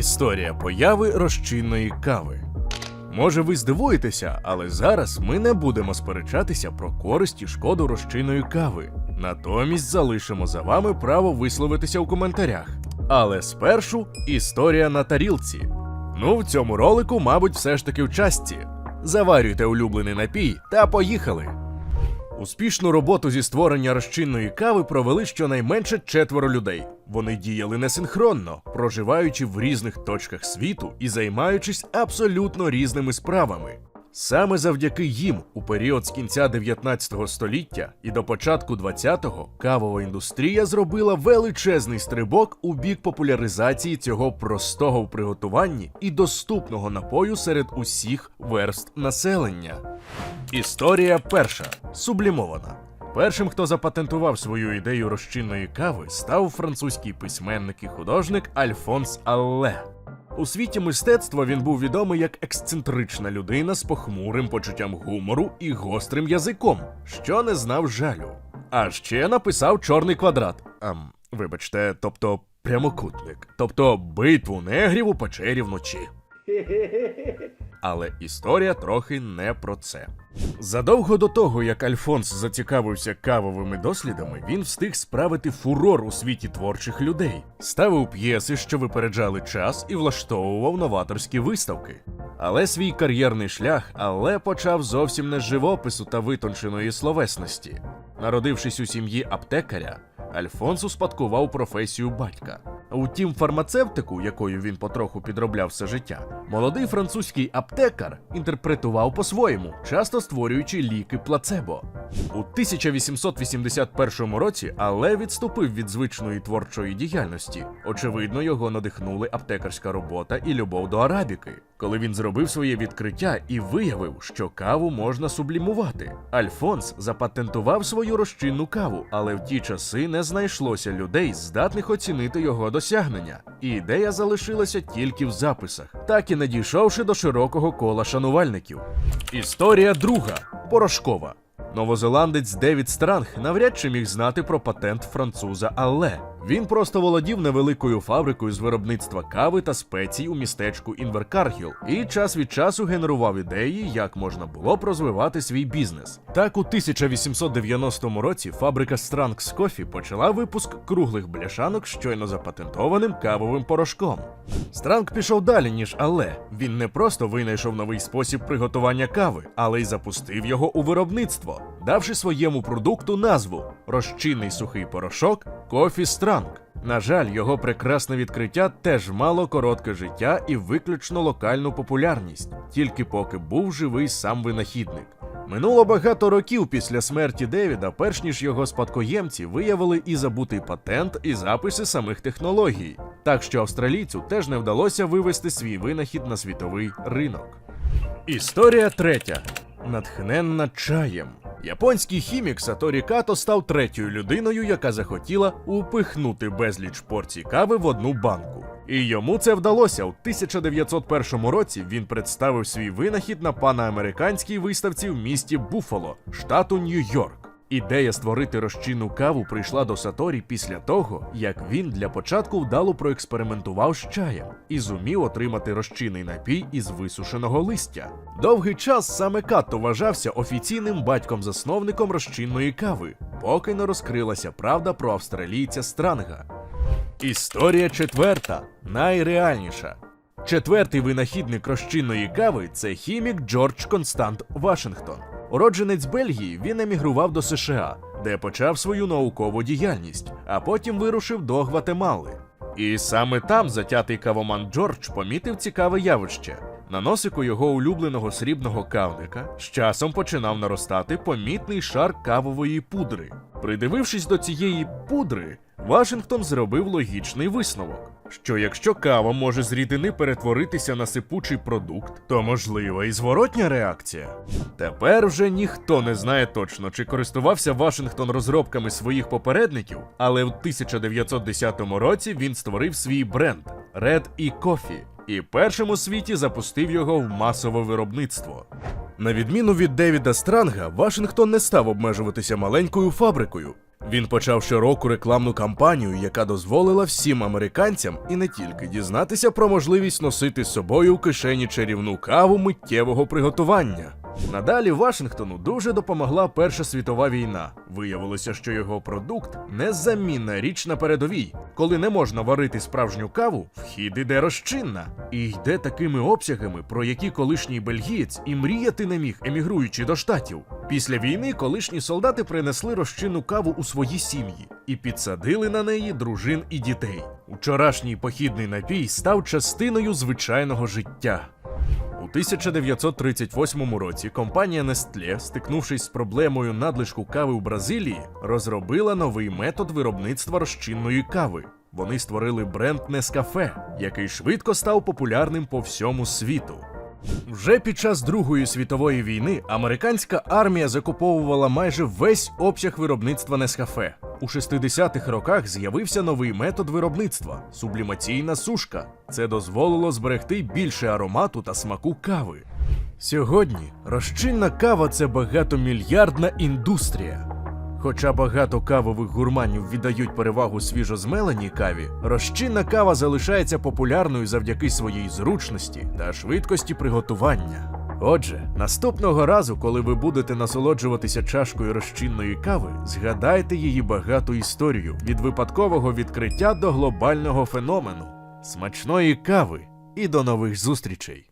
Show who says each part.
Speaker 1: Історія появи розчинної кави. Може, ви здивуєтеся, але зараз ми не будемо сперечатися про користь і шкоду розчинної кави. Натомість залишимо за вами право висловитися у коментарях. Але спершу історія на тарілці. Ну, в цьому ролику, мабуть, все ж таки в частці. Заварюйте улюблений напій та поїхали! Успішну роботу зі створення розчинної кави провели щонайменше четверо людей. Вони діяли несинхронно, проживаючи в різних точках світу і займаючись абсолютно різними справами. Саме завдяки їм у період з кінця 19 століття і до початку 20-го кавова індустрія зробила величезний стрибок у бік популяризації цього простого в приготуванні і доступного напою серед усіх верст населення. Історія перша сублімована. Першим, хто запатентував свою ідею розчинної кави, став французький письменник і художник Альфонс Алле. У світі мистецтва він був відомий як ексцентрична людина з похмурим почуттям гумору і гострим язиком, що не знав жалю. А ще написав чорний квадрат. Ем, вибачте, тобто прямокутник, тобто битву негрів у печері вночі. Але історія трохи не про це. Задовго до того, як Альфонс зацікавився кавовими дослідами, він встиг справити фурор у світі творчих людей, ставив п'єси, що випереджали час, і влаштовував новаторські виставки. Але свій кар'єрний шлях Але почав зовсім не з живопису та витонченої словесності. Народившись у сім'ї аптекаря, Альфонс успадкував професію батька. Утім, фармацевтику, якою він потроху підробляв все життя, молодий французький аптекар інтерпретував по-своєму, часто створюючи ліки плацебо. У 1881 році Але відступив від звичної творчої діяльності. Очевидно, його надихнули аптекарська робота і любов до арабіки. Коли він зробив своє відкриття і виявив, що каву можна сублімувати. Альфонс запатентував свою розчинну каву, але в ті часи не знайшлося людей, здатних оцінити його досягнення. І ідея залишилася тільки в записах, так і не дійшовши до широкого кола шанувальників. Історія друга порошкова. Новозеландець Девід Странг навряд чи міг знати про патент француза Алле. Він просто володів невеликою фабрикою з виробництва кави та спецій у містечку Інверкаргіл і час від часу генерував ідеї, як можна було б розвивати свій бізнес. Так, у 1890 році фабрика Strang's Coffee почала випуск круглих бляшанок щойно запатентованим кавовим порошком. Странг пішов далі, ніж Але. Він не просто винайшов новий спосіб приготування кави, але й запустив його у виробництво, давши своєму продукту назву розчинний сухий порошок Кофі Странг. На жаль, його прекрасне відкриття теж мало коротке життя і виключно локальну популярність, тільки поки був живий сам винахідник. Минуло багато років після смерті Девіда, перш ніж його спадкоємці виявили і забутий патент, і записи самих технологій. Так що австралійцю теж не вдалося вивести свій винахід на світовий ринок. Історія третя. Натхненна чаєм. Японський хімік Саторі Като став третьою людиною, яка захотіла упихнути безліч порцій кави в одну банку. І йому це вдалося. У 1901 році він представив свій винахід на панаамериканській виставці в місті Буффало, штату Нью-Йорк. Ідея створити розчинну каву прийшла до Саторі після того, як він для початку вдало проекспериментував з чаєм і зумів отримати розчинний напій із висушеного листя. Довгий час саме Катто вважався офіційним батьком-засновником розчинної кави, поки не розкрилася правда про австралійця Странга. Історія четверта, найреальніша. Четвертий винахідник розчинної кави це хімік Джордж Констант Вашингтон. Уродженець Бельгії він емігрував до США, де почав свою наукову діяльність, а потім вирушив до Гватемали. І саме там затятий кавоман Джордж помітив цікаве явище. На носику його улюбленого срібного кавника з часом починав наростати помітний шар кавової пудри. Придивившись до цієї пудри, Вашингтон зробив логічний висновок, що якщо кава може з рідини перетворитися на сипучий продукт, то можлива і зворотня реакція. Тепер вже ніхто не знає точно, чи користувався Вашингтон розробками своїх попередників, але в 1910 році він створив свій бренд Red E Coffee і першим у світі запустив його в масове виробництво. На відміну від Девіда Странга, Вашингтон не став обмежуватися маленькою фабрикою. Він почав широку рекламну кампанію, яка дозволила всім американцям і не тільки дізнатися про можливість носити з собою у кишені чарівну каву миттєвого приготування. Надалі Вашингтону дуже допомогла Перша світова війна. Виявилося, що його продукт незамінна річ на передовій. Коли не можна варити справжню каву, вхід іде розчинна. І йде такими обсягами, про які колишній бельгієць і мріяти не міг, емігруючи до штатів. Після війни колишні солдати принесли розчинну каву у свої сім'ї і підсадили на неї дружин і дітей. Учорашній похідний напій став частиною звичайного життя. У 1938 році компанія Nestlé, стикнувшись з проблемою надлишку кави у Бразилії, розробила новий метод виробництва розчинної кави. Вони створили бренд Nescafe, який швидко став популярним по всьому світу. Вже під час Другої світової війни американська армія закуповувала майже весь обсяг виробництва Нескафе. У 60-х роках з'явився новий метод виробництва сублімаційна сушка. Це дозволило зберегти більше аромату та смаку кави. Сьогодні розчинна кава це багатомільярдна індустрія. Хоча багато кавових гурманів віддають перевагу свіжозмеленій каві, розчинна кава залишається популярною завдяки своїй зручності та швидкості приготування. Отже, наступного разу, коли ви будете насолоджуватися чашкою розчинної кави, згадайте її багату історію від випадкового відкриття до глобального феномену. Смачної кави і до нових зустрічей!